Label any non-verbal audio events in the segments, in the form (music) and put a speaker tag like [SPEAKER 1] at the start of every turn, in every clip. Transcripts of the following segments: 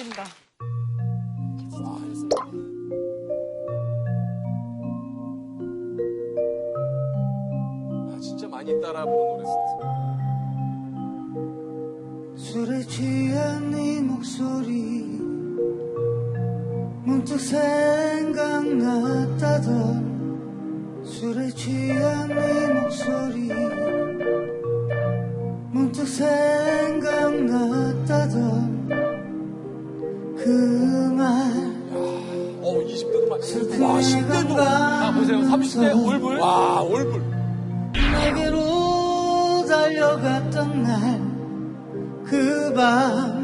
[SPEAKER 1] 떨린다.
[SPEAKER 2] 아, 진짜 많이 따라 부른 노래였어요.
[SPEAKER 3] 술에 취한 네 목소리 문득 생각났다던 술에 취한 네 목소리 문득 생각났다던
[SPEAKER 2] 와, 10대도.
[SPEAKER 3] 아,
[SPEAKER 4] 보세요. 30대 올불.
[SPEAKER 2] 와, 올불.
[SPEAKER 3] 내게로 달려갔던 날 그 밤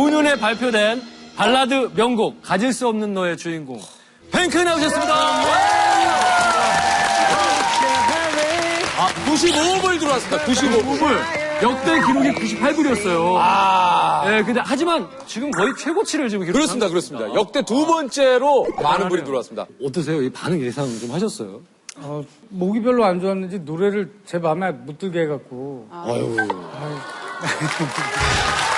[SPEAKER 4] 1995년에 발표된 발라드 명곡 가질 수 없는 너의 주인공 뱅크 나오셨습니다.
[SPEAKER 2] 아, 95불 들어왔습니다. 95불.
[SPEAKER 4] 역대 기록이 98불이었어요.
[SPEAKER 2] 아.
[SPEAKER 4] 네, 근데 하지만 지금 거의 최고치를 지금 기록.
[SPEAKER 2] 그렇습니다, 그렇습니다. 역대 두 번째로 많은 불이 들어왔습니다.
[SPEAKER 4] 어떠세요? 이 반응 예상 좀 하셨어요?
[SPEAKER 5] 어, 목이 별로 안 좋았는지 노래를 제 마음에 못 들게 해갖고 (laughs)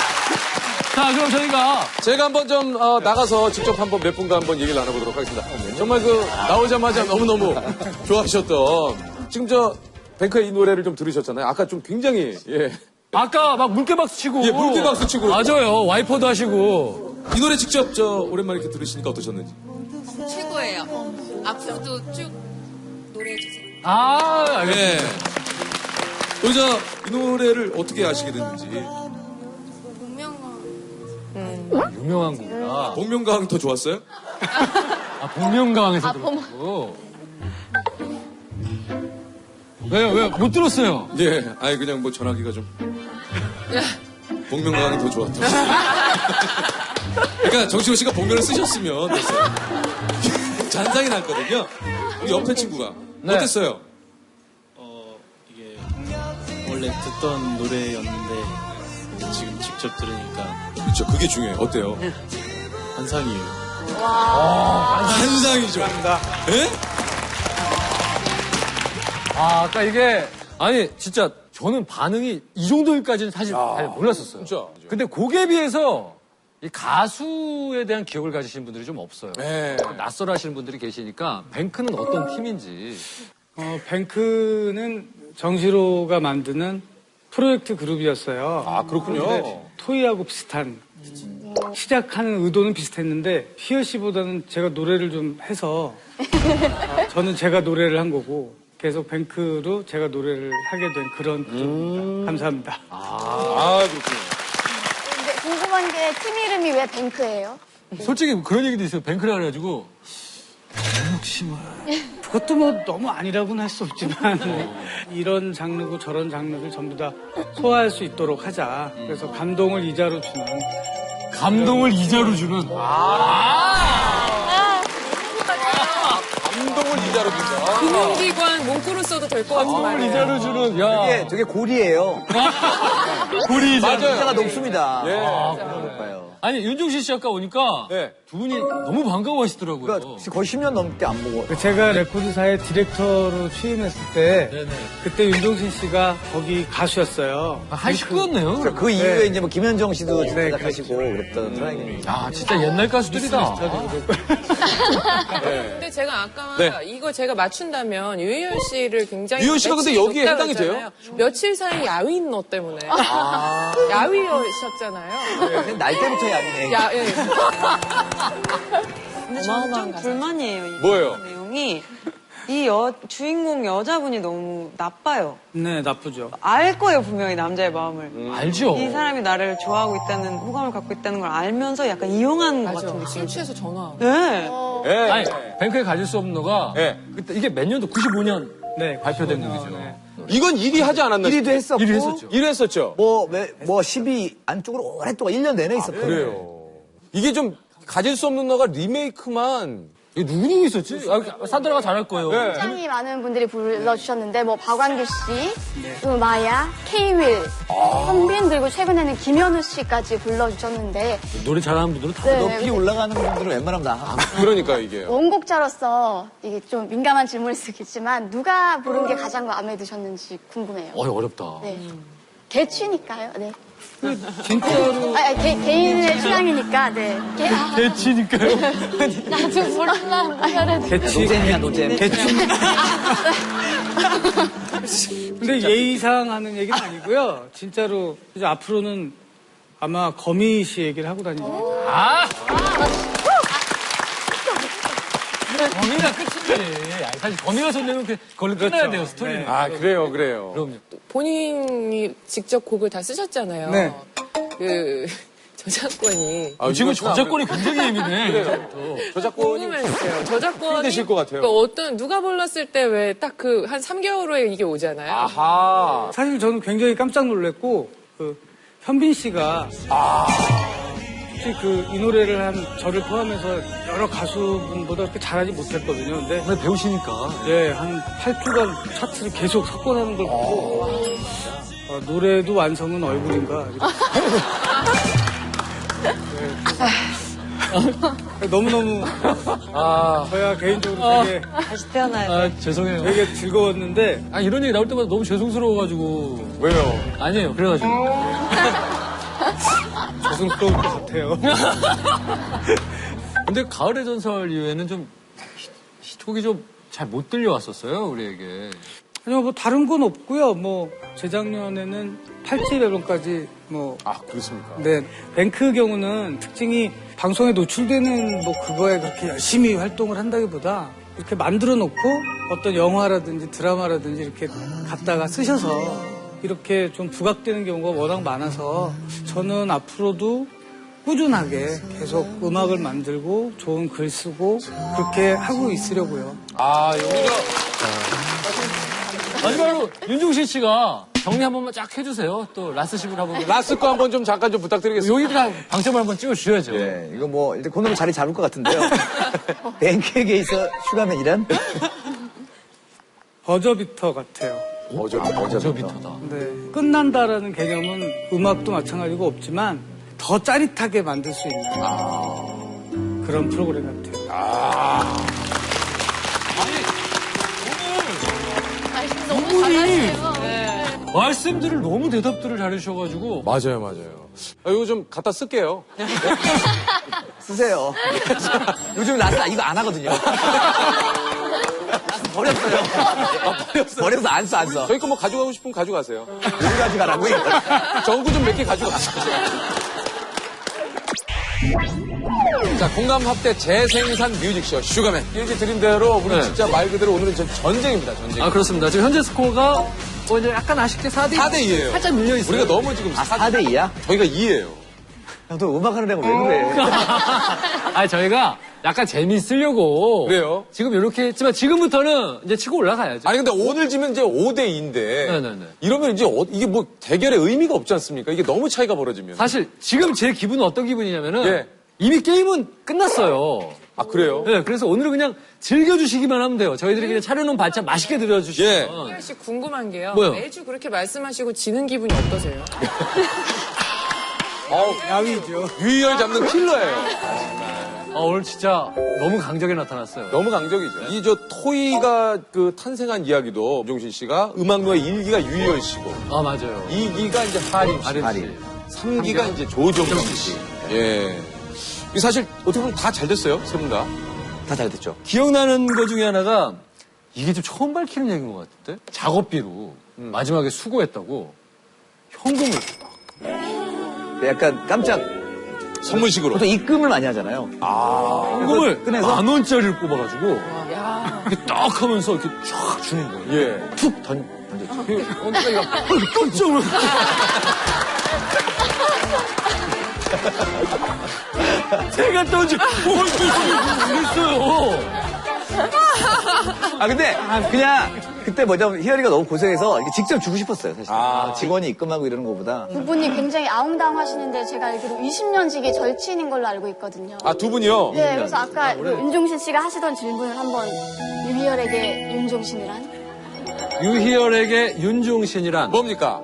[SPEAKER 4] 자, 그럼 저희가
[SPEAKER 2] 제가 한번 좀 어, 나가서 직접 한번 몇 분과 한번 얘기를 나눠보도록 하겠습니다. 정말 그 나오자마자 너무너무 좋아하셨던 지금 저 뱅크의 이 노래를 좀 들으셨잖아요. 아까 좀 굉장히 예.
[SPEAKER 4] 아까 막 물개박수 치고.
[SPEAKER 2] 예, 물개박수 치고.
[SPEAKER 4] 맞아요. 와이퍼도 하시고.
[SPEAKER 2] 이 노래 직접 저 오랜만에 이렇게 들으시니까 어떠셨는지.
[SPEAKER 1] 최고예요. 앞으로도 쭉 노래해주세요.
[SPEAKER 4] 아.
[SPEAKER 2] 예. 우리 저이 노래를 어떻게 아시게 됐는지.
[SPEAKER 1] 분명한.
[SPEAKER 4] 유명한 곡이다.
[SPEAKER 2] 복면가왕이 더 좋았어요?
[SPEAKER 4] 아, 복면가왕에서 들었고. 왜요? 왜요? 못 들었어요.
[SPEAKER 2] 예, 아니 그냥 뭐 전화기가 좀 복면가왕이 더 좋았다. 그러니까 정신호 씨가 복면을 쓰셨으면 됐어요. 잔상이 났거든요. 우리 옆에 친구가
[SPEAKER 4] 네.
[SPEAKER 2] 어땠어요?
[SPEAKER 6] 어, 이게 원래 듣던 노래였는데 지금 직접 들으니까
[SPEAKER 2] 그렇죠, 그게 중요해요. 어때요?
[SPEAKER 6] 환상이에요.
[SPEAKER 2] 환상이죠. 예?
[SPEAKER 4] 아, 아까 이게 아니 진짜 저는 반응이 이 정도일까지는 사실 잘 몰랐었어요.
[SPEAKER 2] 진짜.
[SPEAKER 4] 근데 곡에 비해서 이 가수에 대한 기억을 가지신 분들이 좀 없어요.
[SPEAKER 2] 네.
[SPEAKER 4] 낯설어하시는 분들이 계시니까 뱅크는 어떤 팀인지.
[SPEAKER 3] 어, 뱅크는 정시로가 만드는 프로젝트 그룹이었어요.
[SPEAKER 2] 아, 그렇군요.
[SPEAKER 3] 근데 토이하고 비슷한 시작하는 의도는 비슷했는데 희열 씨보다는 제가 노래를 좀 해서 (laughs) 저는 제가 노래를 한 거고 계속 뱅크로 제가 노래를 하게 된 그런 좀 감사합니다.
[SPEAKER 2] 아, 그렇군요.
[SPEAKER 7] 근데 궁금한 게 팀 이름이 왜 뱅크예요?
[SPEAKER 4] 솔직히 그런 얘기도 있어요. 뱅크라 그래가지고
[SPEAKER 3] 그것도 뭐 너무 아니라고는 할 수 없지만 (laughs) 이런 장르고 저런 장르를 전부 다 소화할 수 있도록 하자. 그래서 감동을 이자로 주는
[SPEAKER 4] 감동을 이자로 주는.
[SPEAKER 2] 감동을 이자로 준다.
[SPEAKER 1] 금융기관 문구로 써도 될 것 같은
[SPEAKER 4] 감동을
[SPEAKER 1] 말이에요.
[SPEAKER 4] 이자로 주는. 야.
[SPEAKER 8] 예, 저게 골이에요. (laughs)
[SPEAKER 4] 고리 이자. (laughs)
[SPEAKER 8] 숫자가 높습니다.
[SPEAKER 2] 예.
[SPEAKER 8] 높아요.
[SPEAKER 4] 아니 윤종신 씨 아까 오니까
[SPEAKER 2] 네.
[SPEAKER 4] 두 분이 너무 반가워하시더라고요.
[SPEAKER 8] 그러니까 거의 10년 넘게 안 보고.
[SPEAKER 3] 제가 레코드사의 디렉터로 취임했을 때
[SPEAKER 4] 네네.
[SPEAKER 3] 그때 윤종신 씨가 거기 가수였어요.
[SPEAKER 4] 아, 한 식구였네요.
[SPEAKER 8] 그 이후에 이제 뭐 김현정 씨도
[SPEAKER 3] 네,
[SPEAKER 8] 제작하시고 그랬던 상황이.
[SPEAKER 4] 야 진짜 옛날 가수들이다. (laughs)
[SPEAKER 1] 근데 제가 아까
[SPEAKER 2] 네.
[SPEAKER 1] 이거 제가 맞춘다면 유희열 씨를 굉장히
[SPEAKER 2] 유희열 씨가 근데 여기에 해당이 돼요?
[SPEAKER 1] 며칠 사이 야윈 너 때문에 야위셨잖아요.
[SPEAKER 8] 그냥 날 때부터 야기네.
[SPEAKER 1] 야, 예. (laughs)
[SPEAKER 9] 근데 저는 좀 불만이에요. 이
[SPEAKER 2] 뭐예요?
[SPEAKER 9] 내용이 이 여, 주인공 여자분이 너무 나빠요.
[SPEAKER 3] 네, 나쁘죠.
[SPEAKER 9] 알 거예요 분명히 남자의 마음을.
[SPEAKER 4] 알죠.
[SPEAKER 9] 이 사람이 나를 좋아하고 있다는 호감을 갖고 있다는 걸 알면서 약간 이용하는 것 같은
[SPEAKER 1] 맞아. 술
[SPEAKER 9] 느낌.
[SPEAKER 1] 취해서 전화.
[SPEAKER 9] 네.
[SPEAKER 2] 예.
[SPEAKER 4] 아니 뱅크에 가질 수 없는 너가
[SPEAKER 2] 예.
[SPEAKER 4] 그때 이게 몇 년도 95년
[SPEAKER 3] 네,
[SPEAKER 4] 발표된
[SPEAKER 3] 95년,
[SPEAKER 4] 곡이죠.
[SPEAKER 3] 네.
[SPEAKER 2] 이건 1위 하지 않았나?
[SPEAKER 8] 1위도 했었고.
[SPEAKER 4] 1위 했었죠.
[SPEAKER 2] 1위 했었죠.
[SPEAKER 8] 뭐, 왜, 뭐, 10위 안쪽으로 오랫동안 1년 내내 있었고.
[SPEAKER 2] 그래요. 이게 좀 가질 수 없는 너가 리메이크만
[SPEAKER 4] 이게 누구 있었지? 아, 산드라가 잘할 거예요.
[SPEAKER 2] 네.
[SPEAKER 7] 굉장히 많은 분들이 불러주셨는데 뭐 박완규 씨, 그리고 마야, 케이윌, 현빈 그리고 최근에는 김현우 씨까지 불러주셨는데
[SPEAKER 4] 노래 잘하는 분들은 다
[SPEAKER 7] 네,
[SPEAKER 8] 높이 올라가는 분들은 웬만하면 다.
[SPEAKER 2] 그러니까 이게
[SPEAKER 7] 원곡자로서 이게 좀 민감한 질문일 수 있겠지만 누가 부른 게 가장 마음에 드셨는지 궁금해요.
[SPEAKER 4] 어, 어렵다.
[SPEAKER 7] 네. 개취니까요. 네.
[SPEAKER 3] 진짜로
[SPEAKER 7] 아, 아, 개, 개인의 취향이니까. 네. 개, 아,
[SPEAKER 4] 대치니까요.
[SPEAKER 7] 나좀 몰라.
[SPEAKER 3] 개취,
[SPEAKER 8] 노잼이야, 노잼.
[SPEAKER 3] 개취. 근데 예의상 하는 얘기는 아니고요. 진짜로 이제 앞으로는 아마 거미 씨 얘기를 하고 다닙니다.
[SPEAKER 4] 아! 거미가 끝이지. 아니, 사실 거미가 손내면 그, 그걸로 끝나야 돼요, 스토리는.
[SPEAKER 3] 네.
[SPEAKER 2] 아 그래요 그래요.
[SPEAKER 4] 그럼요.
[SPEAKER 1] 본인이 직접 곡을 다 쓰셨잖아요.
[SPEAKER 3] 네.
[SPEAKER 1] 그 (laughs) 저작권이
[SPEAKER 2] 아,
[SPEAKER 4] 지금 저작권이 굉장히 예민해.
[SPEAKER 2] 저작권이
[SPEAKER 1] 궁금했어요. 저작권이
[SPEAKER 2] 힘드실 것 같아요.
[SPEAKER 1] 그 어떤 누가 불렀을 때 왜 딱 그 한 3개월 후에 이게 오잖아요.
[SPEAKER 2] 아하.
[SPEAKER 3] 사실 저는 굉장히 깜짝 놀랐고 그 현빈 씨가 혹시 그이 노래를 한 저를 포함해서 여러 가수분보다 그렇게 잘하지 못했거든요. 근데
[SPEAKER 4] 오늘 배우시니까.
[SPEAKER 3] 예, 한 8주간 차트를 계속 석권하는 걸 보고 어, 노래도 완성은 얼굴인가. (laughs) 네. 너무너무
[SPEAKER 4] 아,
[SPEAKER 3] 저야 개인적으로 되게,
[SPEAKER 9] 다시 태어나야 돼.
[SPEAKER 4] 아, 죄송해요.
[SPEAKER 3] 되게 즐거웠는데
[SPEAKER 4] 아, 이런 얘기 나올 때마다 너무 죄송스러워가지고.
[SPEAKER 2] 왜요?
[SPEAKER 4] 아니에요. 그래가지고. (laughs)
[SPEAKER 3] 죄송스러울 것 같아요. (laughs)
[SPEAKER 4] 근데 가을의 전설 이후에는 좀 히- 히트곡이 좀 잘 못 들려왔었어요, 우리에게.
[SPEAKER 3] 아니요, 뭐 다른 건 없고요. 뭐 재작년에는 팔찌 앨범까지 뭐
[SPEAKER 2] 아 그렇습니까?
[SPEAKER 3] 네, 뱅크 경우는 특징이 방송에 노출되는 뭐 그거에 그렇게 열심히 활동을 한다기보다 이렇게 만들어 놓고 어떤 영화라든지 드라마라든지 이렇게 갖다가 쓰셔서 이렇게 좀 부각되는 경우가 워낙 많아서 저는 앞으로도 꾸준하게 계속 음악을 만들고 좋은 글 쓰고 그렇게 하고 있으려고요.
[SPEAKER 2] 아 여기가
[SPEAKER 4] 마지막으로 윤종신 씨가 정리 한 번만 쫙 해주세요. 또 라스십을 한번.
[SPEAKER 2] 라스 거 한번 좀 잠깐 좀 부탁드리겠습니다.
[SPEAKER 4] 여기다 방점을 한번 찍어주셔야죠.
[SPEAKER 8] 예, 이거 뭐, 일단 코너로 자리 잡을 것 같은데요. (laughs) 뱅크에게 있어 슈가맨이란?
[SPEAKER 5] 버저비터 같아요.
[SPEAKER 2] 어저, 어저,
[SPEAKER 4] 저비터다.
[SPEAKER 5] 네. 끝난다라는 개념은 음악도 마찬가지고 없지만 더 짜릿하게 만들 수 있는 그런 프로그램 같아요.
[SPEAKER 7] 너무 잘하시네요.
[SPEAKER 4] 말씀들을 너무 대답들을 잘해주셔가지고.
[SPEAKER 2] 맞아요, 맞아요. 아, 이거 좀 갖다 쓸게요. (laughs)
[SPEAKER 8] 쓰세요. (laughs) 요즘 라스 이거 안 하거든요. (laughs) 라스 (laughs) 버렸어요. 버려서 안 써, 안 써.
[SPEAKER 2] 저희 거 뭐 가져가고 싶으면 가져가세요.
[SPEAKER 8] 우리 가져가라고. (laughs)
[SPEAKER 2] 전구 좀 몇 개 가져가세요. 자, 공감 합대 재생산 뮤직쇼 슈가맨. 이제 드린 대로 우리
[SPEAKER 4] 네.
[SPEAKER 2] 진짜 말 그대로 오늘은 전- 전쟁입니다, 전쟁.
[SPEAKER 4] 아, 그렇습니다. 지금 현재 스코어가 뭐 이제 약간 아쉽게 4대
[SPEAKER 2] 4대 2예요.
[SPEAKER 4] 살짝 밀려 있어요.
[SPEAKER 2] 우리가 너무 지금
[SPEAKER 8] 아, 4대 2야?
[SPEAKER 2] 저희가 2예요.
[SPEAKER 8] 형, 너 음악하는 애가 왜 그래? (laughs)
[SPEAKER 4] 아 저희가 약간 재미있으려고.
[SPEAKER 2] 그래요?
[SPEAKER 4] 지금 이렇게 했지만 지금부터는 이제 치고 올라가야죠.
[SPEAKER 2] 아니 근데 오늘 지면 이제 5대 2인데
[SPEAKER 4] 네네네.
[SPEAKER 2] 이러면 이제 어- 이게 뭐 대결의 의미가 없지 않습니까? 이게 너무 차이가 벌어지면.
[SPEAKER 4] 사실 지금 제 기분은 어떤 기분이냐면은
[SPEAKER 2] 예.
[SPEAKER 4] 이미 게임은 끝났어요.
[SPEAKER 2] 아 그래요?
[SPEAKER 4] 네, 그래서 오늘은 그냥 즐겨주시기만 하면 돼요. 저희들이 그냥 차려놓은 반찬 맛있게 드려주시면.
[SPEAKER 2] 예.
[SPEAKER 1] 희열 씨 궁금한 게요.
[SPEAKER 4] 뭐요?
[SPEAKER 1] 매주 그렇게 말씀하시고 지는 기분이 어떠세요? (laughs)
[SPEAKER 2] 어우,
[SPEAKER 5] 야위죠.
[SPEAKER 2] 유희열 잡는 킬러예요.
[SPEAKER 4] 아, 오늘 진짜 너무 강하게 나타났어요.
[SPEAKER 2] 너무 강적이죠. 이저 토이가 그 탄생한 이야기도 종신 씨가 음악노의 1기가 유희열 씨고
[SPEAKER 4] 아, 맞아요.
[SPEAKER 2] 2기가 이제 하림 씨,
[SPEAKER 8] 하림.
[SPEAKER 2] 3기가 이제 조정석 씨. 예. 이 사실 어떻게 보면 다 잘 됐어요, 세 분 다.
[SPEAKER 8] 다 잘 됐죠.
[SPEAKER 4] 기억나는 것 중에 하나가 이게 좀 처음 밝히는 얘기인 것 같은데? 작업비로
[SPEAKER 2] 음.
[SPEAKER 4] 마지막에 수고했다고 현금을
[SPEAKER 8] 약간 깜짝,
[SPEAKER 2] 선물식으로.
[SPEAKER 8] 보통 입금을 많이 하잖아요.
[SPEAKER 4] 현금을
[SPEAKER 8] 꺼내서?
[SPEAKER 4] 만 원짜리를 뽑아가지고 이렇게 딱 하면서 이렇게 쫙 주는 거예요.
[SPEAKER 2] 예.
[SPEAKER 8] 툭 던, 던졌죠.
[SPEAKER 4] 그 언니가 (laughs) 깜짝 놀랐어. (laughs) 제가 던지, 뭘 그랬어요.
[SPEAKER 8] 아, 근데, 그냥, 그때 뭐냐 면, 희열이가 너무 고생해서 이렇게 직접 주고 싶었어요, 사실.
[SPEAKER 2] 아.
[SPEAKER 8] 직원이 입금하고 이러는 것보다.
[SPEAKER 7] 두 분이 굉장히 아웅다웅 하시는데 제가 알기로 20년직이 절친인 걸로 알고 있거든요.
[SPEAKER 2] 아, 두 분이요?
[SPEAKER 7] 네, 그래서 아까 그 윤종신 씨가 하시던 질문을 한번 유희열에게 윤종신이란?
[SPEAKER 4] 유희열에게 윤종신이란
[SPEAKER 2] 뭡니까?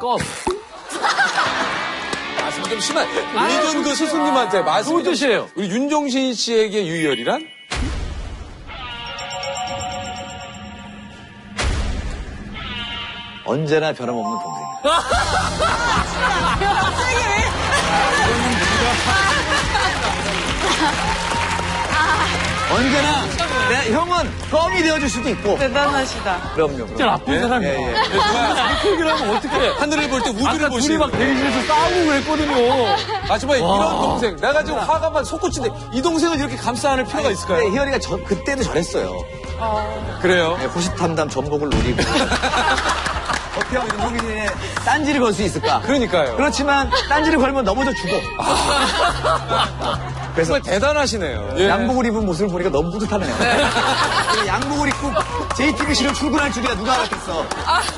[SPEAKER 4] 껌. (laughs)
[SPEAKER 2] 말씀이 좀 심한. 이전 그 스승님한테 말씀이
[SPEAKER 4] 좋은
[SPEAKER 2] 좀
[SPEAKER 4] 뜻이에요.
[SPEAKER 2] 우리 윤종신 씨에게 유희열이란?
[SPEAKER 8] 언제나 변함없는 동생. 언제나 내 형은 껌이 되어줄 수도 있고
[SPEAKER 9] 대단하시다.
[SPEAKER 8] 그럼요.
[SPEAKER 4] 진짜 나쁜 사람이야.
[SPEAKER 8] 예, 예.
[SPEAKER 4] 이렇게 얘기를 하면 어떡해.
[SPEAKER 2] 하늘을 볼 때 우주를
[SPEAKER 4] 아까 둘이. 막 대기실에서 싸우고 그랬거든요.
[SPEAKER 2] 아, 정말
[SPEAKER 4] 와.
[SPEAKER 2] 이런 동생. 내가 지금 화가 막 솟구친데 이 동생을 이렇게 감싸 안을 필요가 있을까요?
[SPEAKER 8] 근데 희열이가 저, 그때도 저랬어요.
[SPEAKER 2] 그래요.
[SPEAKER 8] 네, 호시탐탐 전복을 노리고 (laughs) 어떻게 하면 윤종신의 딴지를 걸 수 있을까?
[SPEAKER 2] 그러니까요.
[SPEAKER 8] 그렇지만 딴지를 걸면 넘어져 죽어. 그래서
[SPEAKER 2] 정말 대단하시네요. 예.
[SPEAKER 8] 양복을 입은 모습을 보니까 너무 뿌듯하네요. 그 양복을 입고 JTBC를 출근할 줄이야 누가 알았겠어.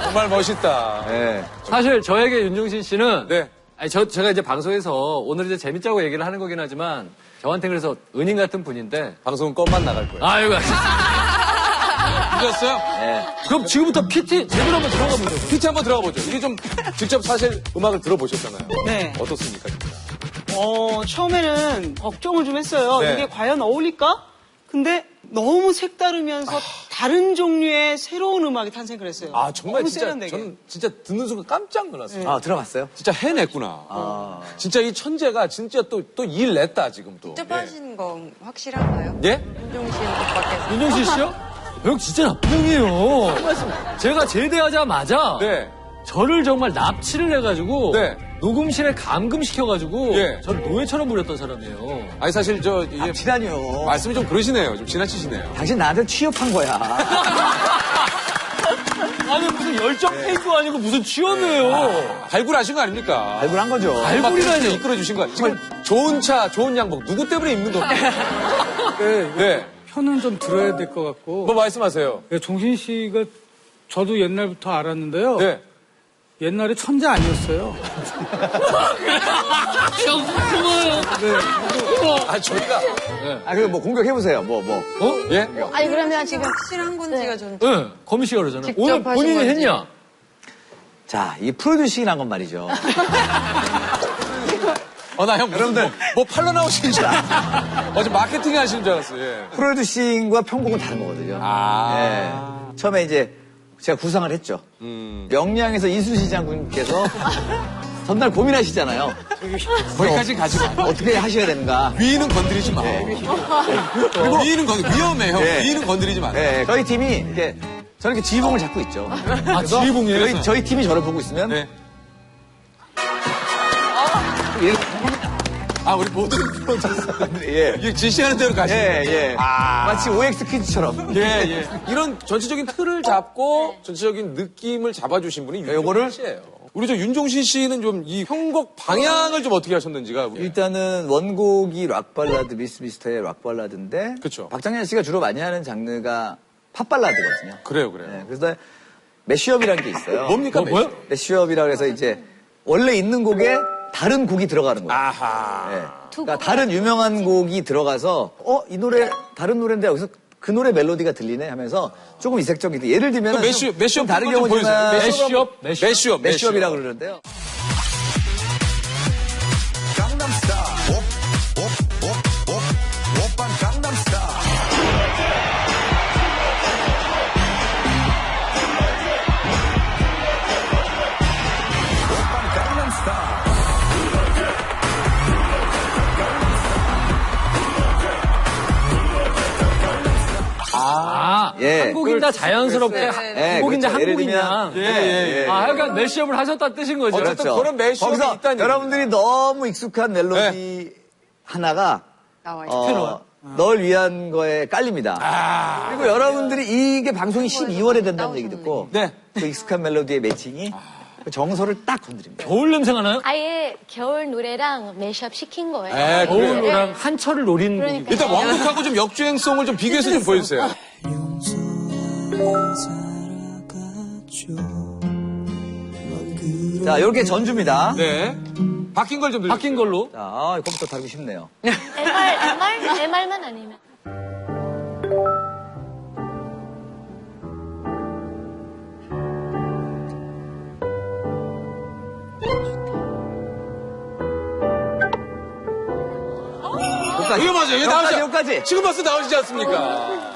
[SPEAKER 2] 정말 멋있다.
[SPEAKER 8] 네.
[SPEAKER 4] 사실 저에게 윤종신 씨는
[SPEAKER 2] 네.
[SPEAKER 4] 아니 저 제가 이제 방송에서 오늘 이제 재밌자고 얘기를 하는 거긴 하지만 저한테 그래서 은인 같은 분인데
[SPEAKER 2] 방송은 껌만 나갈 거예요.
[SPEAKER 4] 아이고
[SPEAKER 2] 늦었어요?
[SPEAKER 8] 네.
[SPEAKER 4] 그럼 지금부터 PT 제대로 한번 들어가 보죠.
[SPEAKER 2] 피치 한번 들어가 보죠. 이게 좀 직접 사실 음악을 들어보셨잖아요.
[SPEAKER 10] 네.
[SPEAKER 2] 어떻습니까?
[SPEAKER 10] 어, 처음에는 걱정을 좀 했어요.
[SPEAKER 2] 네.
[SPEAKER 10] 이게 과연 어울릴까? 근데 너무 색다르면서 다른 종류의 새로운 음악이 탄생을 했어요.
[SPEAKER 2] 아, 정말 진짜
[SPEAKER 10] 세련되게.
[SPEAKER 2] 저는 진짜 듣는 순간 깜짝 놀랐어요.
[SPEAKER 8] 아 들어봤어요?
[SPEAKER 2] 진짜 해냈구나.
[SPEAKER 8] 아.
[SPEAKER 2] 진짜 이 천재가 진짜 또 또 일 냈다 지금 또.
[SPEAKER 9] 직접 하신 건 확실한가요?
[SPEAKER 2] 예?
[SPEAKER 9] 윤종신 오빠께서.
[SPEAKER 4] 윤종신 씨요? 형 진짜 나쁜 형이에요. 제가 제대하자마자
[SPEAKER 2] 네.
[SPEAKER 4] 저를 정말 납치를 해가지고
[SPEAKER 2] 네.
[SPEAKER 4] 녹음실에 감금시켜가지고
[SPEAKER 2] 예.
[SPEAKER 4] 저를 노예처럼 부렸던 사람이에요.
[SPEAKER 2] 아니 사실 저 이게
[SPEAKER 8] 납치라뇨.
[SPEAKER 2] 말씀이 좀 그러시네요. 좀 지나치시네요.
[SPEAKER 8] 당신 나한테 취업한 거야. (laughs)
[SPEAKER 4] 아니 무슨 열정 페이도 아니고 무슨 취업이에요.
[SPEAKER 2] 발굴하신 거 아닙니까?
[SPEAKER 8] 발굴한 거죠.
[SPEAKER 4] 발굴이라뇨.
[SPEAKER 2] 이끌어 주신 거야. 지금 좋은 차, 좋은 양복 누구 때문에 입는 겁니까? (laughs)
[SPEAKER 5] 네,
[SPEAKER 2] 네.
[SPEAKER 5] 편은 좀 들어야 될 것 같고.
[SPEAKER 2] 뭐 말씀하세요.
[SPEAKER 5] 네, 종신 씨가 저도 옛날부터 알았는데요.
[SPEAKER 2] 네.
[SPEAKER 5] 옛날에 천재 아니었어요.
[SPEAKER 2] 아, 저희가.
[SPEAKER 8] 아, 그럼 뭐 공격해보세요. 뭐, 뭐.
[SPEAKER 2] 어? 예?
[SPEAKER 7] 아니 그러면 지금
[SPEAKER 9] 확실한 건지가 전
[SPEAKER 4] 네, 거미 씨가 그러잖아요. 오늘 본인이
[SPEAKER 7] 건지.
[SPEAKER 4] 했냐?
[SPEAKER 8] 자, 이 프로듀싱이란 건 말이죠. (laughs)
[SPEAKER 2] 어, 나 형, 여러분들. 뭐, 뭐 팔러 나오신 줄 알았어. 어제 마케팅 하시는 줄 알았어요. 예.
[SPEAKER 8] 프로듀싱과 편곡은 다른 거거든요.
[SPEAKER 2] 아.
[SPEAKER 8] 예. 처음에 이제 제가 구상을 했죠.
[SPEAKER 2] 음.
[SPEAKER 8] 명량에서 이순신 장군께서 (laughs) 전날 고민하시잖아요.
[SPEAKER 2] 거기까지 가지 마.
[SPEAKER 8] 어떻게 하셔야 되는가.
[SPEAKER 2] 위는 건드리지 마. 그리고 위는 건 위험해, 형.
[SPEAKER 8] 예.
[SPEAKER 2] 위는 건드리지 마.
[SPEAKER 8] 예, 저희 팀이 이렇게 저는 이렇게 지휘봉을 잡고 있죠.
[SPEAKER 4] 아, 지휘봉이에요?
[SPEAKER 8] 저희, 저희 팀이 저를 보고 있으면
[SPEAKER 2] 네.
[SPEAKER 8] 이렇게
[SPEAKER 2] 아, 우리 모든 프로듀서.
[SPEAKER 8] 예.
[SPEAKER 2] 이게 지시하는 대로 가시는
[SPEAKER 8] 예.
[SPEAKER 2] 예.
[SPEAKER 8] 마치 OX 퀴즈처럼.
[SPEAKER 2] 예, 예. 이런 전체적인 틀을 잡고 전체적인 느낌을 잡아주신 분이
[SPEAKER 8] 네,
[SPEAKER 2] 윤종신 씨예요. 우리 저 윤종신 씨는 좀 이 편곡 방향을 좀 어떻게 하셨는지가
[SPEAKER 8] 일단은 원곡이 락발라드, 미스미스터의 락발라드인데
[SPEAKER 2] 그쵸.
[SPEAKER 8] 박장현 씨가 주로 많이 하는 장르가 팝발라드거든요.
[SPEAKER 2] 그래요, 그래요.
[SPEAKER 8] 네, 그래서 매시업이라는 게 있어요.
[SPEAKER 2] 뭡니까,
[SPEAKER 4] 뭐, 뭐요?
[SPEAKER 8] 매시업이라고 해서 이제 원래 있는 곡에 다른 곡이 들어가는 거예요.
[SPEAKER 2] 아하.
[SPEAKER 8] 네. 그러니까 다른 유명한 곡이 들어가서 어 이 노래 다른 노래인데 여기서 그 노래 멜로디가 들리네 하면서 조금 이색적인 예를 들면
[SPEAKER 2] 그 매시- 매시업
[SPEAKER 8] 다른
[SPEAKER 2] 좀
[SPEAKER 8] 경우지만?
[SPEAKER 4] 매시업? 매시업,
[SPEAKER 8] 매시업이라고 그러는데요.
[SPEAKER 4] 다 자연스럽게
[SPEAKER 8] 예,
[SPEAKER 4] 한국인 다
[SPEAKER 8] 그렇죠. 예를
[SPEAKER 4] 한국인이야.
[SPEAKER 8] 들면- 예, 예, 예.
[SPEAKER 4] 아, 그러니까 매시업을 하셨다 뜻인 거죠.
[SPEAKER 2] 어쨌든 그런
[SPEAKER 8] 거기서
[SPEAKER 2] 있다는
[SPEAKER 8] 여러분들이 너무 익숙한 멜로디 하나가
[SPEAKER 7] 나와요.
[SPEAKER 8] 어, 널 위한 거에 깔립니다. 그리고 여러분들이 이게 방송이 12월에 된다는 얘기 듣고
[SPEAKER 2] 네.
[SPEAKER 8] 그 익숙한 멜로디의 매칭이 그 정서를 딱 건드립니다.
[SPEAKER 4] 겨울 냄새가 나요?
[SPEAKER 11] 아예 겨울 노래랑 매시업 시킨 거예요.
[SPEAKER 2] 에,
[SPEAKER 4] 겨울. 노랑 한철을 노리는
[SPEAKER 11] 그러니까.
[SPEAKER 4] 곡이
[SPEAKER 2] 일단 왕국하고 좀 역주행성을 좀 비교해서 좀 보여주세요.
[SPEAKER 8] 자, 이렇게 전주입니다.
[SPEAKER 2] 네. 바뀐 걸 좀 들려.
[SPEAKER 4] 바뀐 걸로.
[SPEAKER 8] 자, 아, 컴퓨터 다루기 쉽네요.
[SPEAKER 11] MR, MR, MR만 아니면.
[SPEAKER 8] 여기까지.
[SPEAKER 2] 이거 맞아요. 이거
[SPEAKER 8] 여기까지. 여기까지.
[SPEAKER 2] 지금 벌써 나오시지 않습니까?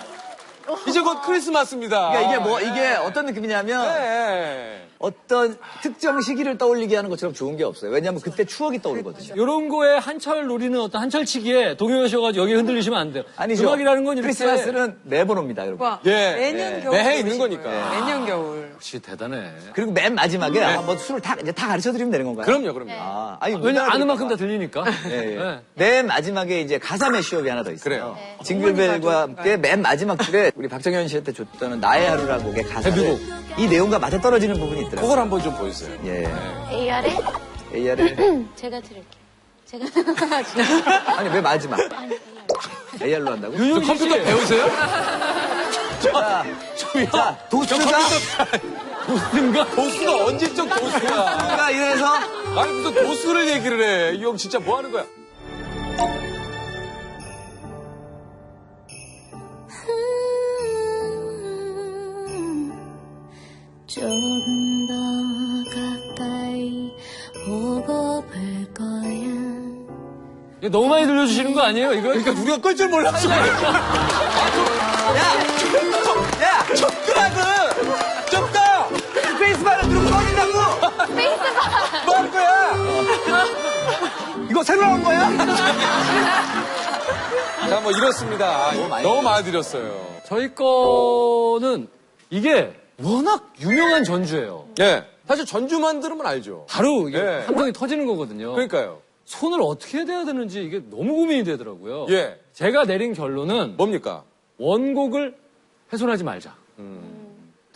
[SPEAKER 2] 이제 곧 크리스마스입니다.
[SPEAKER 8] 그러니까 이게 뭐, 이게 어떤 느낌이냐면
[SPEAKER 2] 네.
[SPEAKER 8] 어떤 특정 시기를 떠올리게 하는 것처럼 좋은 게 없어요. 왜냐하면 그때 추억이 떠오르거든요.
[SPEAKER 4] 요런 거에 한철 노리는 어떤 한철치기에 동요하셔가지고 여기 흔들리시면 안 돼요.
[SPEAKER 8] 아니죠.
[SPEAKER 4] 음악이라는 건 이렇게
[SPEAKER 8] 크리스마스는 매번 옵니다, 여러분.
[SPEAKER 9] 와,
[SPEAKER 2] 예.
[SPEAKER 9] 매년
[SPEAKER 2] 예.
[SPEAKER 9] 겨울
[SPEAKER 2] 매해 있는 거니까.
[SPEAKER 9] 거예요. 매년 겨울.
[SPEAKER 4] 역시 대단해.
[SPEAKER 8] 그리고 맨 마지막에 아, 뭐 술을 다, 이제 다 가르쳐 드리면 되는 건가요?
[SPEAKER 2] 그럼요, 그럼요.
[SPEAKER 8] 아, 아니,
[SPEAKER 4] 왜냐면 아는 만큼 다 들리니까.
[SPEAKER 8] 예, 예.
[SPEAKER 4] 네.
[SPEAKER 8] 맨 마지막에 이제 가사 매시업이 하나 더 있어요.
[SPEAKER 2] 그래요.
[SPEAKER 8] 징글벨과 함께 맨 마지막 줄에 우리 박정현 씨한테 줬던 나의 하루라는 곡의 가사를
[SPEAKER 4] 데뷔곡.
[SPEAKER 8] 이 내용과 맞아 떨어지는 부분이 있더라고요.
[SPEAKER 2] 그걸 한번 좀 보여주세요.
[SPEAKER 8] 예.
[SPEAKER 11] AR에
[SPEAKER 8] AR을 (clears throat)
[SPEAKER 11] 제가 들을게요. 제가. (laughs)
[SPEAKER 8] 아니 왜 마지막? AR로 한다고?
[SPEAKER 2] 저 컴퓨터 배우세요?
[SPEAKER 8] 자, 자 도수가
[SPEAKER 2] 도수인가? 도수가 언제적 도수야?
[SPEAKER 8] 도수가 이래서
[SPEAKER 2] 아니 무슨 도수를 얘기를 해. 이 형 진짜 뭐 하는 거야?
[SPEAKER 11] 조금 더 가까이 보고 볼 거야.
[SPEAKER 4] 이거 너무 많이 들려주시는 거 아니에요, 이거?
[SPEAKER 2] 그러니까 우리가 끌 줄 몰랐어.
[SPEAKER 8] 야, 야,
[SPEAKER 2] 접근하든! 접다!
[SPEAKER 8] 스페이스 바를 누르고 꺼진다고!
[SPEAKER 2] 뭐 하는 거야?
[SPEAKER 8] 이거 새로 나온 거야?
[SPEAKER 2] 자, 뭐 이렇습니다.
[SPEAKER 8] 너무 많이
[SPEAKER 2] 너무 많이 드렸어요.
[SPEAKER 4] 저희 거는 이게 워낙 유명한 전주예요.
[SPEAKER 2] 예. 사실 전주만 들으면 알죠.
[SPEAKER 4] 바로 이게
[SPEAKER 2] 네.
[SPEAKER 4] 함성이 터지는 거거든요.
[SPEAKER 2] 그러니까요.
[SPEAKER 4] 손을 어떻게 해야 되는지 이게 너무 고민이 되더라고요.
[SPEAKER 2] 예.
[SPEAKER 4] 제가 내린 결론은
[SPEAKER 2] 뭡니까?
[SPEAKER 4] 원곡을 훼손하지 말자.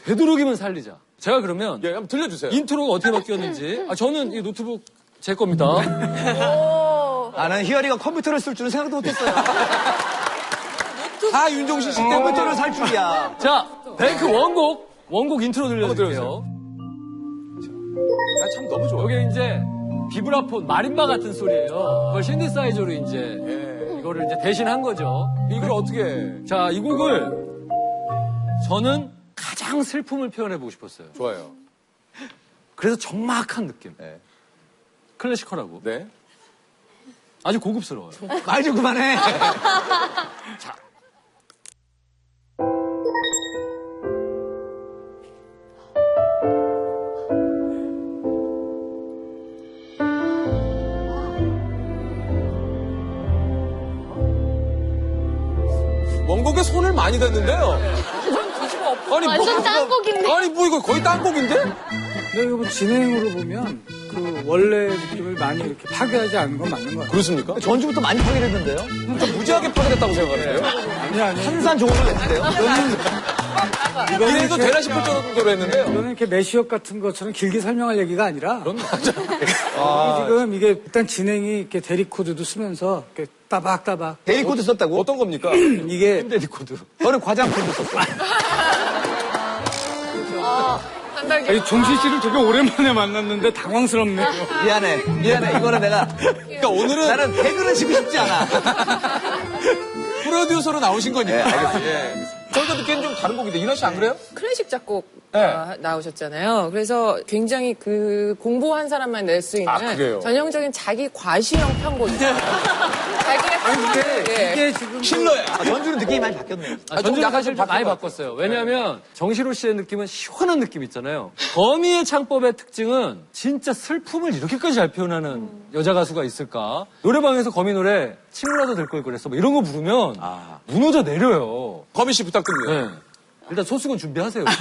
[SPEAKER 4] 되도록이면 살리자. 제가 그러면
[SPEAKER 2] 예, 한번 들려주세요.
[SPEAKER 4] 인트로가 어떻게 바뀌었는지. 아, 저는 이 노트북 제 겁니다. (laughs)
[SPEAKER 8] 아, 나는 희열이가 컴퓨터를 쓸 줄은 생각도 못했어요. (laughs)
[SPEAKER 2] 다 윤종신 씨.
[SPEAKER 8] 컴퓨터를 살 줄이야.
[SPEAKER 4] 자, 뱅크 원곡 원곡 인트로 들려드릴게요.
[SPEAKER 2] 아, 참 너무 좋아요.
[SPEAKER 4] 이게 이제 비브라폰, 마림바 같은 소리예요. 그걸 신디사이저로 이제 이거를 이제 대신한 거죠.
[SPEAKER 2] 이걸 어떻게 해?
[SPEAKER 4] 자, 이 곡을 저는 가장 슬픔을 표현해보고 싶었어요.
[SPEAKER 2] 좋아요.
[SPEAKER 4] 그래서 적막한 느낌.
[SPEAKER 2] 네.
[SPEAKER 4] 클래시컬하고.
[SPEAKER 2] 네.
[SPEAKER 4] 아주 고급스러워요.
[SPEAKER 8] 말 좀 그만해.
[SPEAKER 2] 원 (laughs) 곡에 손을 많이 댔는데요. 아니,
[SPEAKER 11] 완전
[SPEAKER 2] 뭐,
[SPEAKER 11] 딴곡인데?
[SPEAKER 2] 아니, 뭐 이거 거의 딴곡인데?
[SPEAKER 5] 근데 이거 뭐 진행으로 보면 그 원래 느낌을 많이 이렇게 파괴하지 않은 건 맞는 것 같아요.
[SPEAKER 2] 그렇습니까?
[SPEAKER 8] 전주부터 많이 파괴됐는데요?
[SPEAKER 2] 좀 무지하게 파괴됐다고 생각하는데요?
[SPEAKER 5] 아니, 아니.
[SPEAKER 8] 한산 조언을 냈는데요?
[SPEAKER 5] 이거는
[SPEAKER 2] 이래도 되나 싶을 정도로 했는데요.
[SPEAKER 5] 이거는 이렇게 매시업 같은 것처럼 길게 설명할 얘기가 아니라
[SPEAKER 2] 그런 맞아.
[SPEAKER 5] 이게 지금 이게 일단 진행이 이렇게 대리 코드도 쓰면서 이렇게 따박따박
[SPEAKER 8] 데이 코드 썼다고?
[SPEAKER 2] 어떤 겁니까? (clears throat)
[SPEAKER 5] 이게
[SPEAKER 4] 데리 코드.
[SPEAKER 8] 저는 과장 코드 썼어요.
[SPEAKER 1] 한 단계.
[SPEAKER 5] 아니, 정신 씨를 되게 오랜만에 만났는데 당황스럽네요. (laughs)
[SPEAKER 8] 미안해. 미안해. 이거는 내가.
[SPEAKER 2] 그러니까 오늘은
[SPEAKER 8] 나는 개그를 치고 싶지 않아.
[SPEAKER 2] 프로듀서로 나오신 거니까.
[SPEAKER 8] 네, 알겠습니다.
[SPEAKER 2] 예. 저희가 듣기에는 좀 다른 곡인데, 이나 씨 안 그래요?
[SPEAKER 1] 클래식 작곡
[SPEAKER 2] 네.
[SPEAKER 1] 아, 나오셨잖아요. 그래서 굉장히 그 공부한 사람만 낼 수 있는
[SPEAKER 2] 아, 그래요?
[SPEAKER 1] 전형적인 자기 과시형 편곡. (laughs) 자기의 편곡을 예.
[SPEAKER 5] 이게 지금
[SPEAKER 2] 킬러야.
[SPEAKER 8] 아, 전주는 느낌이 많이 바뀌었네요.
[SPEAKER 4] 아,
[SPEAKER 2] 좀
[SPEAKER 4] 전주는
[SPEAKER 2] 약간
[SPEAKER 4] 사실 좀좀 많이 바꿨어요. 왜냐하면 정시로 씨의 느낌은 시원한 느낌 있잖아요. 거미의 창법의 특징은 진짜 슬픔을 이렇게까지 잘 표현하는 여자 가수가 있을까? 노래방에서 거미 노래 친구라도 될 걸 그랬어. 뭐 이런 거 부르면 무너져 내려요.
[SPEAKER 2] 거미 씨 부탁드립니다.
[SPEAKER 4] 네. 일단 소수건 준비하세요. (laughs)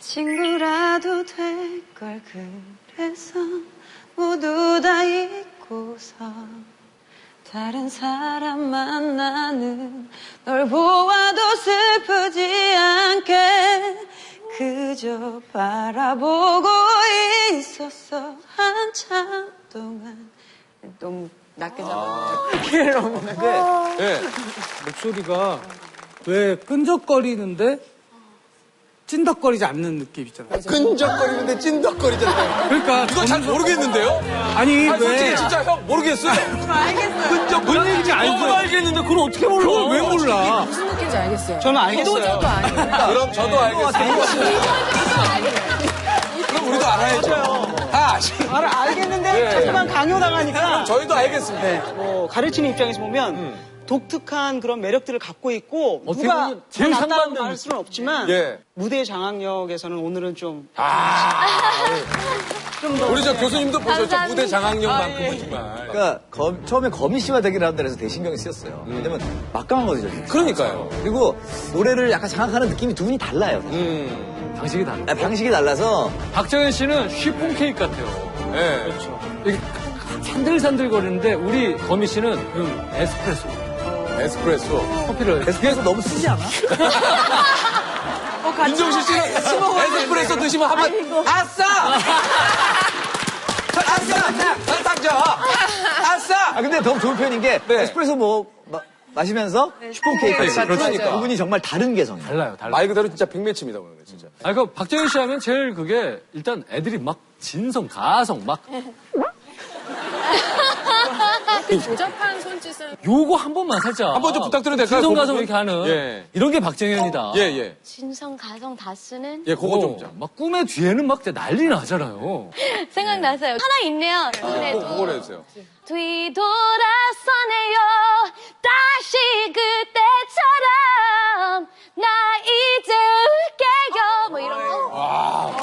[SPEAKER 9] 친구라도 될 걸 그래서 모두 다 잊고서 다른 사람 만나는 널 보아도 슬프지 않게 그저 바라보고 있었어 한참 동안 너무 낮게 잡았네
[SPEAKER 2] 예.
[SPEAKER 5] 목소리가 왜 끈적거리는데 찐덕거리지 않는 느낌 있잖아요.
[SPEAKER 2] 끈적거리는데 찐덕거리잖아요.
[SPEAKER 5] 그러니까
[SPEAKER 2] 이거 잘 모르겠는데요?
[SPEAKER 5] 아니
[SPEAKER 2] 아, 솔직히
[SPEAKER 5] 왜
[SPEAKER 2] 진짜 형 모르겠어요. (laughs) 끈적
[SPEAKER 5] 뭔 얘기인지
[SPEAKER 4] 너무 알겠는데 그걸 어떻게 몰라?
[SPEAKER 5] 그걸 왜 몰라?
[SPEAKER 1] 무슨 느낌인지 알겠어요.
[SPEAKER 10] 저는 알겠어요.
[SPEAKER 1] 도저도 아니에요.
[SPEAKER 2] 그럼 저도 알겠어요. 그럼 우리도 알아야죠. 다 아시.
[SPEAKER 10] 알아, 알겠는데 자꾸만 강요당하니까
[SPEAKER 2] 저희도 알겠습니다.
[SPEAKER 10] 뭐 가르치는 입장에서 보면 독특한 그런 매력들을 갖고 있고
[SPEAKER 4] 어떻게
[SPEAKER 10] 누가
[SPEAKER 4] 제일 상반된
[SPEAKER 10] 말할 수는 없지만
[SPEAKER 2] 예.
[SPEAKER 10] 무대 장악력에서는 오늘은 좀 (laughs)
[SPEAKER 2] 우리 저 교수님도 보셨죠?
[SPEAKER 11] 감사합니다.
[SPEAKER 2] 무대 장악력만큼은 정말.
[SPEAKER 8] 그러니까 거- 처음에 거미 씨와 대기를 한다 그래서 되신경이 쓰였어요. 왜냐면 막강하거든요. 진짜.
[SPEAKER 2] 그러니까요.
[SPEAKER 8] 그리고 노래를 약간 장악하는 느낌이 두 분이 달라요.
[SPEAKER 2] 음.
[SPEAKER 4] 방식이 달라.
[SPEAKER 8] 아, 방식이 달라서
[SPEAKER 4] 박정현 씨는 쉬폰 케이크 같아요.
[SPEAKER 2] 예.
[SPEAKER 4] 이게 산들산들 거리는데 우리 거미 씨는 음, 에스프레소.
[SPEAKER 2] 에스프레소.
[SPEAKER 4] 커피를
[SPEAKER 8] 에스프레소 너무 쓰지 않아?
[SPEAKER 2] 윤정실 씨는 에스프레소 드시면 한번 아싸! 아싸! (laughs) 설탕 아싸!
[SPEAKER 8] 아 근데 더 좋은 표현인 게
[SPEAKER 2] 네.
[SPEAKER 8] 에스프레소 뭐 마, 마시면서 슈폰 케이크
[SPEAKER 2] 그렇지, 그러니까.
[SPEAKER 8] 두 분이 정말 다른 개성이에요.
[SPEAKER 4] 달라요, 달라요.
[SPEAKER 2] 말 그대로 진짜 빅매치입니다, 오늘 진짜.
[SPEAKER 4] 아, 그 박정현 씨 하면 제일 그게 일단 애들이 막 진성, 가성 막 (laughs)
[SPEAKER 1] 그 조잡한 손짓은
[SPEAKER 4] 요거 한 번만 살짝
[SPEAKER 2] 한번 좀 부탁드려도 될까요?
[SPEAKER 4] 진성
[SPEAKER 2] 그
[SPEAKER 4] 가성? 이렇게 하는
[SPEAKER 2] 예.
[SPEAKER 4] 이런 게 박정현이다.
[SPEAKER 2] 예, 예.
[SPEAKER 11] 진성, 가성 다 쓰는
[SPEAKER 2] 예, 그거 좀.
[SPEAKER 4] 어, 막 꿈의 뒤에는 막 진짜 난리 나잖아요. (laughs)
[SPEAKER 11] 생각나서요. 하나 있네요.
[SPEAKER 2] 꼭
[SPEAKER 11] 노래도.
[SPEAKER 2] 그걸 해주세요.
[SPEAKER 11] 뒤돌아서네요. 다시 그때처럼 나 이제 울게요. 뭐 이런 거.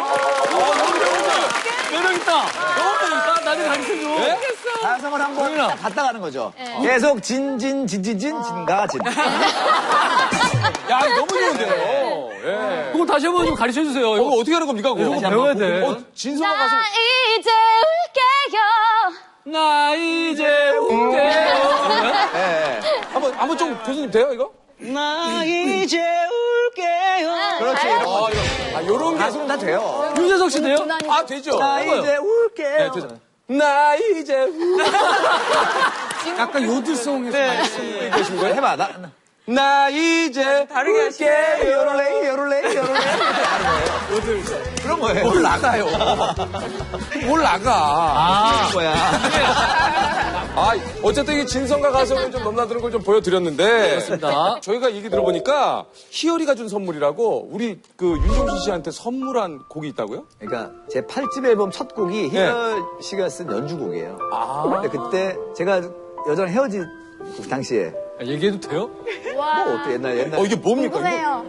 [SPEAKER 4] 매력 있다. 너무 매력 있다. 나를 가르쳐줘.
[SPEAKER 8] 가성을 한번. 딱 갔다 가는 거죠.
[SPEAKER 11] 네.
[SPEAKER 8] 계속 진 진 진 진 진 진가 진.
[SPEAKER 2] 야, 이거 너무 좋은데요. 예.
[SPEAKER 4] 그거 다시 한번 좀 가르쳐 주세요.
[SPEAKER 2] 이거
[SPEAKER 4] 이거
[SPEAKER 2] 어떻게 하는 겁니까, 그거?
[SPEAKER 4] 이거 배워야 돼.
[SPEAKER 2] 어, 진성아 가서.
[SPEAKER 11] 나 이제 울게요.
[SPEAKER 2] 한번, 한번 좀 교수님 돼요, 이거?
[SPEAKER 10] 나 이제 울게요.
[SPEAKER 8] 그렇지.
[SPEAKER 2] 아, 이거. 아, 요런 게.
[SPEAKER 8] 가수는 다 돼요.
[SPEAKER 4] 유재석 씨 돼요?
[SPEAKER 2] 아, 되죠.
[SPEAKER 8] 나
[SPEAKER 2] 해봐요.
[SPEAKER 8] 이제 울게요.
[SPEAKER 2] 네, 되죠. 나 이제 울.
[SPEAKER 5] 약간 요들송에서 많이 쓰는
[SPEAKER 8] 계신 거예요? 해봐. 나,
[SPEAKER 2] 나 이제
[SPEAKER 9] 다르게 하시네.
[SPEAKER 8] 요롤레이, 요롤레이, 요롤레이. 그런 거예요.
[SPEAKER 2] 뭘 나가요? 뭘 나가?
[SPEAKER 4] 아,
[SPEAKER 8] 거야.
[SPEAKER 2] 아, 어쨌든 이 진성과 가성을 좀 넘나드는 걸 좀 보여드렸는데.
[SPEAKER 4] 그렇습니다.
[SPEAKER 2] 저희가 얘기 들어보니까 희열이가 준 선물이라고 우리 그 윤종신 씨한테 선물한 곡이 있다고요?
[SPEAKER 8] 그러니까 제 8집 앨범 첫 곡이 희열 씨가 쓴 연주곡이에요.
[SPEAKER 2] 아.
[SPEAKER 8] 근데 그때 제가 여전히 헤어진 그 당시에
[SPEAKER 4] 얘기해도 돼요?
[SPEAKER 7] 와.
[SPEAKER 8] 뭐 어때 옛날 옛날
[SPEAKER 2] 어, 이게 뭡니까?
[SPEAKER 7] 궁금해요.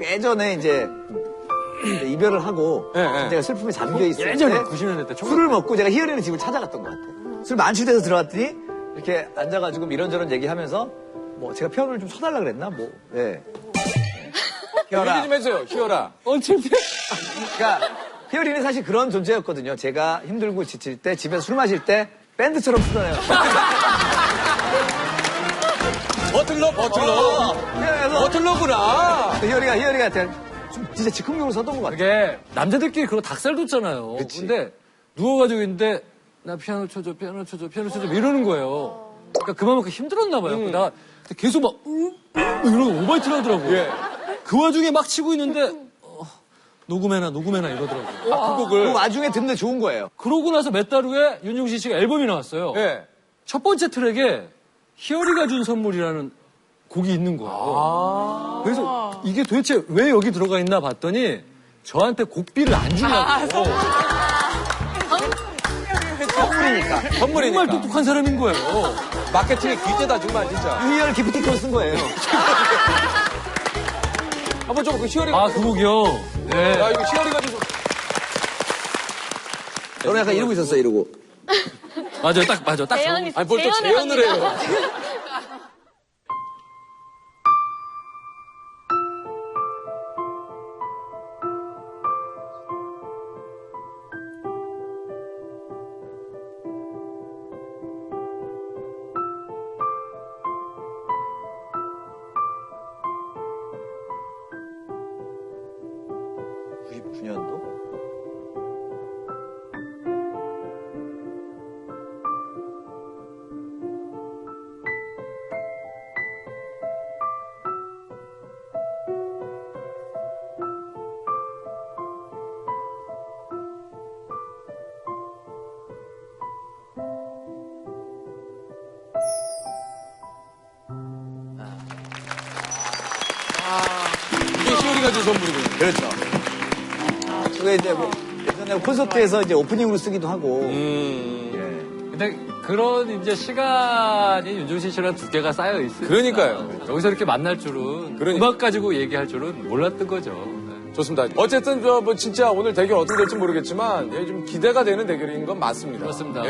[SPEAKER 8] 예전에 이제 이별을 하고
[SPEAKER 2] 예, 예.
[SPEAKER 8] 제가 슬픔에 잠겨 있을
[SPEAKER 4] 예전에
[SPEAKER 8] 때
[SPEAKER 4] 90년대 때 초-
[SPEAKER 8] 술을 먹고 제가 희열이는 집을 찾아갔던 것 같아요. 술 만취돼서 들어갔더니 이렇게 앉아가지고 이런저런 얘기하면서 뭐 제가 피아노를 좀 쳐달라 그랬나 뭐 예.
[SPEAKER 2] 얘기 좀 해주세요, 희열아.
[SPEAKER 4] 언제
[SPEAKER 8] 그러니까 희열이는 사실 그런 존재였거든요. 제가 힘들고 지칠 때 집에서 술 마실 때 밴드처럼 풀어내요.
[SPEAKER 2] 버틀러, 버틀러.
[SPEAKER 8] 그래서
[SPEAKER 2] 버틀러구나.
[SPEAKER 8] 희열이가 희열이가 좀 진짜 즉흥적으로 서던 것 같아요.
[SPEAKER 4] 그게 남자들끼리 그거 닭살 돋잖아요.
[SPEAKER 8] 그치.
[SPEAKER 4] 근데 누워가지고 있는데 나 피아노 쳐줘, 피아노 쳐줘, 피아노 쳐줘 이러는 거예요. 그러니까 그만큼 힘들었나 봐요.
[SPEAKER 2] 음.
[SPEAKER 4] 나 계속 막 음, 음, 이러고 오바이트 하더라고요.
[SPEAKER 2] 예.
[SPEAKER 4] 그 와중에 막 치고 있는데 어, 녹음해놔, 녹음해놔 이러더라고요.
[SPEAKER 2] 아, 그 곡을.
[SPEAKER 8] 그 와중에 듣는데 좋은 거예요.
[SPEAKER 4] 그러고 나서 몇 달 후에 윤종신 씨가 앨범이 나왔어요.
[SPEAKER 2] 예.
[SPEAKER 4] 첫 번째 트랙에 희열이가 준 선물이라는 곡이 있는 거예요.
[SPEAKER 2] 아.
[SPEAKER 4] 그래서 이게 도대체 왜 여기 들어가 있나 봤더니 저한테 곡비를 안 주냐고.
[SPEAKER 8] 선물이니까.
[SPEAKER 2] 선물이니까.
[SPEAKER 4] 정말 똑똑한 사람인 거예요.
[SPEAKER 2] 마케팅의 귀재다, 정말, 진짜.
[SPEAKER 8] 희열 기프티콘 쓴 거예요. (laughs)
[SPEAKER 2] 한번 좀, 그 희열이가.
[SPEAKER 4] 아, 그 곡이요? 네.
[SPEAKER 2] 야, 이거 희열이가 좀.
[SPEAKER 8] 저는 약간 이러고 있었어요, 이러고. (laughs)
[SPEAKER 4] 맞아요, 딱, 맞아. 딱.
[SPEAKER 11] 재현이,
[SPEAKER 2] 아니, 뭘또 재연을 해요.
[SPEAKER 8] 구9 9년도 콘서트에서 이제 오프닝으로 쓰기도 하고.
[SPEAKER 2] 음.
[SPEAKER 8] 예.
[SPEAKER 4] 근데 그런 이제 시간이 윤종신 씨랑 두께가 쌓여 있어요.
[SPEAKER 2] 그러니까요.
[SPEAKER 4] 여기서 이렇게 만날 줄은
[SPEAKER 2] 그러니까.
[SPEAKER 4] 음악 가지고 얘기할 줄은 몰랐던 거죠. 네.
[SPEAKER 2] 좋습니다. 어쨌든 저 뭐 진짜 오늘 대결 어떻게 될지 모르겠지만 예, 좀 기대가 되는 대결인 건 맞습니다.
[SPEAKER 4] 그렇습니다.
[SPEAKER 2] 예.